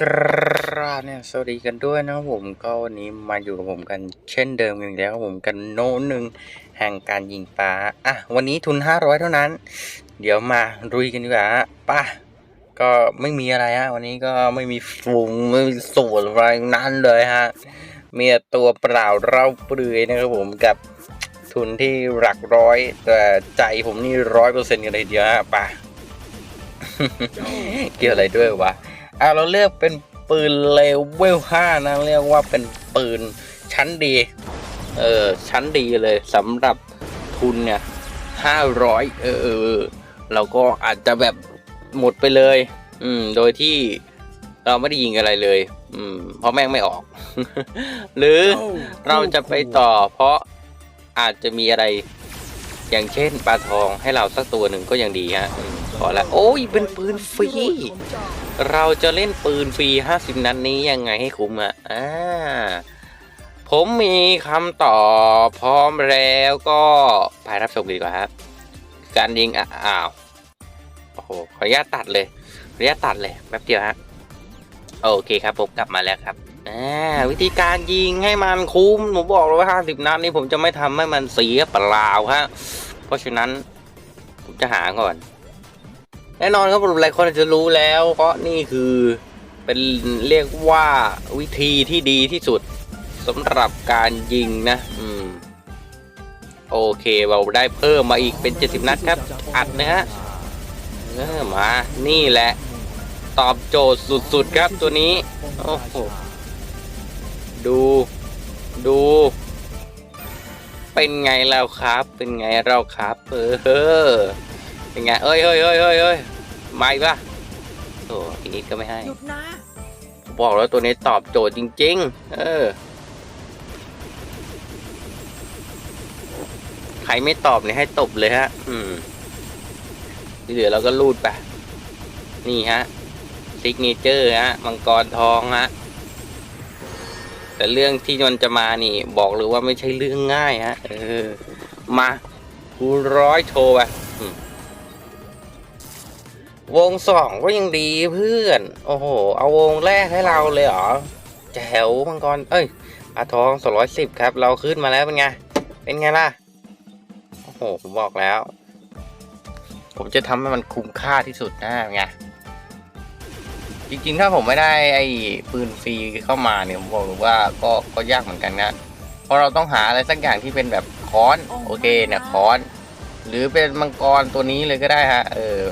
กราบเนี่ยสวัสดีกันด้วยนะครับผมก็วันนี้มาอยู่กับผมกันเช่นเดิมกันอีกแล้วครับผมกันโน้นหนึ่งแห่งการยิงปลาอะวันนี้ทุน 500 เท่านั้น เดี๋ยวมารุยกันดีกว่าฮะป่ะก็ไม่มีอะไรฮะวันนี้ก็ไม่มีฝูงไม่มีสูตรอะไรนั้นเลยฮะมีแต่ตัวเปล่าเราเปลือยนะครับผมกับทุนที่หลักร้อย แต่ใจผมนี่ร้อยเปอร์เซ็นต์กันเลยทีเดียวฮะป่ะเกี่ยวอะไรด้วยวะ อะเราเลือกเป็นปืนเลเวลห้านะเรียกว่าเป็นปืนชั้นดี เออชั้นดีเลยสำหรับทุนเนี่ยห้าร้อยเออเออเราก็อาจจะแบบหมดไปเลย อืม โดยที่เราไม่ได้ยิงอะไรเลย อืม เพราะแม่งไม่ออก หรือเราจะไปต่อ เพราะอาจจะมีอะไร อย่างเช่นปลาทองให้เราสักตัวหนึ่งก็ยังดีฮะอืม ขอละโอ้ยเป็นปืนฟรี เราจะเล่นปืนฟรี 50 นัดนี้ยังไงให้คุ้มอะอ่าผมมีคำตอบพร้อมแล้วก็ไปรับชมดีกว่าครับ การยิงอ้าวโอ้โหขออนุญาตตัดเลยขออนุญาตตัดเลยแป๊บเดียวฮะโอเคครับผมกลับมาแล้วครับอ่าวิธีการยิงให้มันคุ้มผมบอกเลยว่า 50 นัดนี้ผมจะไม่ทำให้มันเสียเปล่าฮะเพราะฉะนั้นผมจะหาก่อน แน่นอนครับหลายคนอาจจะรู้แล้ว เพราะนี่คือเป็นเรียกว่าวิธีที่ดีที่สุดสำหรับการยิงนะ อืม โอเคเราได้เพิ่มมาอีกเป็น70นัดครับ อัดนะฮะเออมา นี่แหละ ตอบโจทย์สุดๆครับตัวนี้ โอ้โห ดู ดู เป็นไงแล้วครับ เป็นไงเราครับ เออ เป็นไงเอ้ยเอ้ยเอ้ยเอ้ยเอ้ยมาอีกป่ะโอ้อีกนิดก็ไม่ให้หยุดนะผมบอกแล้วตัวนี้ตอบโจทย์จริง ๆ เออ ใครไม่ตอบเนี่ยให้ตบเลยฮะ อืมที่เหลือเราก็รูดไป นี่ฮะซิกเนเจอร์ฮะ มังกรทองฮะ แต่เรื่องที่มันจะมานี่ บอกเลยว่าไม่ใช่เรื่องง่ายฮะ เออ มากูร้อยโชว์ไปอืม วงสองก็ยังดีเพื่อน โอ้โห เอาวงแรกให้เราเลยเหรอแจ๋วมังกร เอ้ยอาทองสองร้อยสิบครับ เราขึ้นมาแล้วเป็นไง เป็นไงล่ะ โอ้โห ผมบอกแล้ว ผมจะทำให้มันคุ้มค่าที่สุดนะเป็นไง จริงๆ ถ้าผมไม่ได้ไอ้ปืนฟรีเข้ามาเนี่ย ผมบอกเลยว่าก็ก็ยากเหมือนกันนะ เพราะเราต้องหาอะไรสักอย่างที่เป็นแบบค้อน โอเคเนี่ยค้อน หรือเป็นมังกรตัวนี้เลยก็ได้ฮะ เออ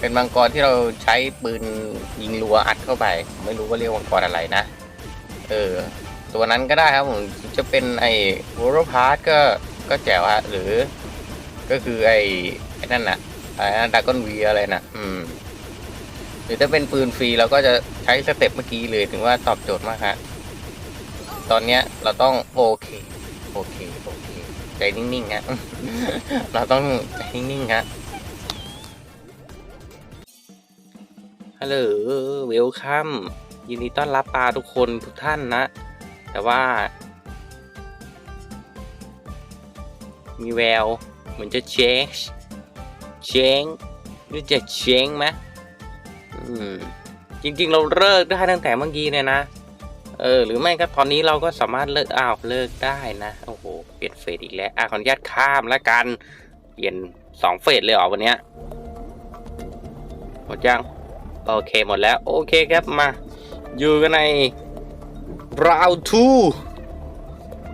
เป็นมังกรที่เราใช้ปืนยิงรัวอัดเข้าไป ไม่รู้ว่าเรียกมังกรอะไรนะ เออ ตัวนั้นก็ได้ครับผมจะเป็นไอ้วอร์พาร์ก็ก็แจ๋วฮะหรือ ก็คือไอ้ไอ้นั่นน่ะไรนะดากอนวีอะไรน่ะ อืม หรือถ้าเป็นปืนฟรีเราก็จะใช้สเต็ปเมื่อกี้เลยถึงว่าตอบโจทย์มากฮะตอนเนี้ยเราต้องโอเค โอเค โอเค ใจนิ่งๆฮะเราต้องใจนิ่งๆฮะ ฮัลโหลเวลคัมยินดีต้อนรับปลาทุกคนทุกท่านนะ แต่ว่า มีแววเหมือนจะเชงเชงหรือจะเชงไหมอืมจริง ๆ เราเลิกได้ตั้งแต่เมื่อกี้เนี่ยนะ เออ หรือไม่ก็ตอนนี้เราก็สามารถเลิกอ้าวเลิกได้นะ โอ้โห เปลี่ยนเฟสอีกแล้วอะขออนุญาตข้ามแล้วกัน เปลี่ยนสองเฟสเลยเหรอวันเนี้ยหมดยัง โอเคหมดแล้ว โอเคครับมา อยู่กันใน round two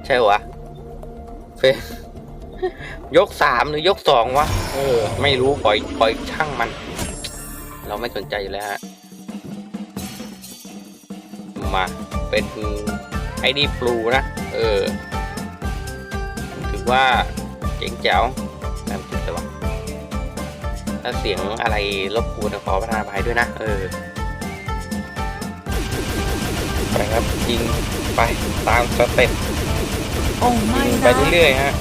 ใช่หรอวะเฟยกสามหรือยกสองวะ เออ ไม่รู้ปล่อยปล่อยช่างมัน เราไม่สนใจอยู่แล้วฮะ มา เป็นไอดีฟลูนะ เออ ถือว่าเจ๋งแจ๋ว ถ้าเสียงอะไรรบกวนขอประทานอภัยด้วยนะ เออ ไปครับยิงไปตามสเต็ปโอ้ไม่ยิงไปนะเรื่อยๆฮะ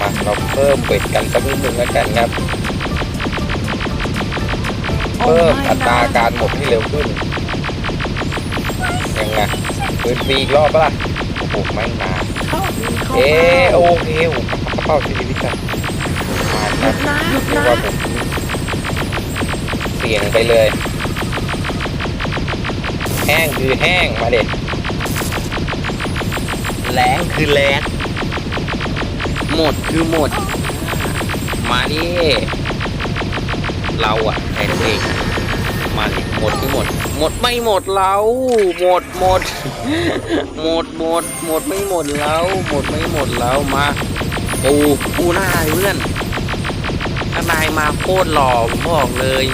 มาเราเพิ่มเวทกันสักนิดนึงแล้วกันครับโอ้เพิ่มไม่อัตรานะการหมดที่เร็วขึ้น ยังไงปืนฟรีอีกรอบปะล่ะโอ้โหไม่นานเข้าดีเข้าเอเข้าโอเคโอ้โหเป้าชีวิ นะหยุดเรียกนะว่าผมเสี่ยงไปเลย แห้งคือแห้งมาเด็ดแรงคือแรงหมดคือหมด มาดิเราอะไอ้ตัวเองมาดิหมดคือหมด หมดไม่หมดเราหมดหมด หมดหมด หมดไม่หมดเราหมดไม่หมดเรามาปูปูหน้าไอ้เพื่อน ถ้านายมาโคตรหล่อผมบอกเลย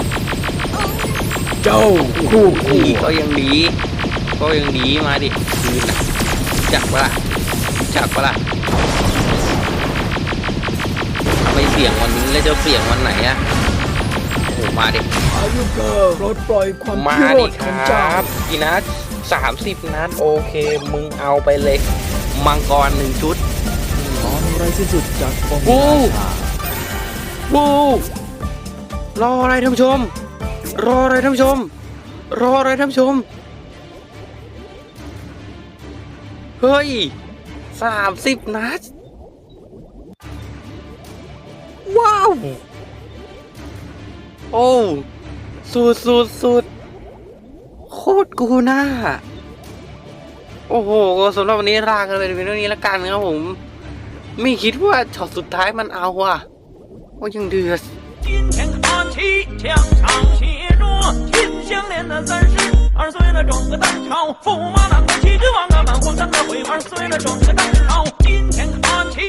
เจ้าคู่คู่นี่ก็ยังดี ก็ยังดีมาดิคืนน่ะจักปะล่ะจักปะล่ะทำไมเสียงวันนี้แล้วจะเสียงวันไหนอะโอ้โหมาดิอายุเกิร์ปลดปล่อยความมาพิโรดิธคของรเจ้าับกี่นัดสามสิบนัดโอเค มึงเอาไปเลย มังกรหนึ่งชุด ตอนไรสิ้นสุดจากองค์โอ้ราชา บูรออะไรท่านผู้ชม รออะไรท่านผู้ชม รออะไรท่านผู้ชม เฮ้ยสามสิบนัด ว้าว โอ้สุดสุดสุดโคตรกูน่าโอ้โหสำหรับวันนี้ลากันเลยเป็นเรื่องนี้ละกันครับผม ไม่คิดว่าช็อตสุดท้ายมันเอาอะ 我姓嘚今天看戏腔上写着秦香莲她三十二岁了状告当朝驸马郎娶亲王阿瞒皇上那悔二岁了状告当朝今天看戏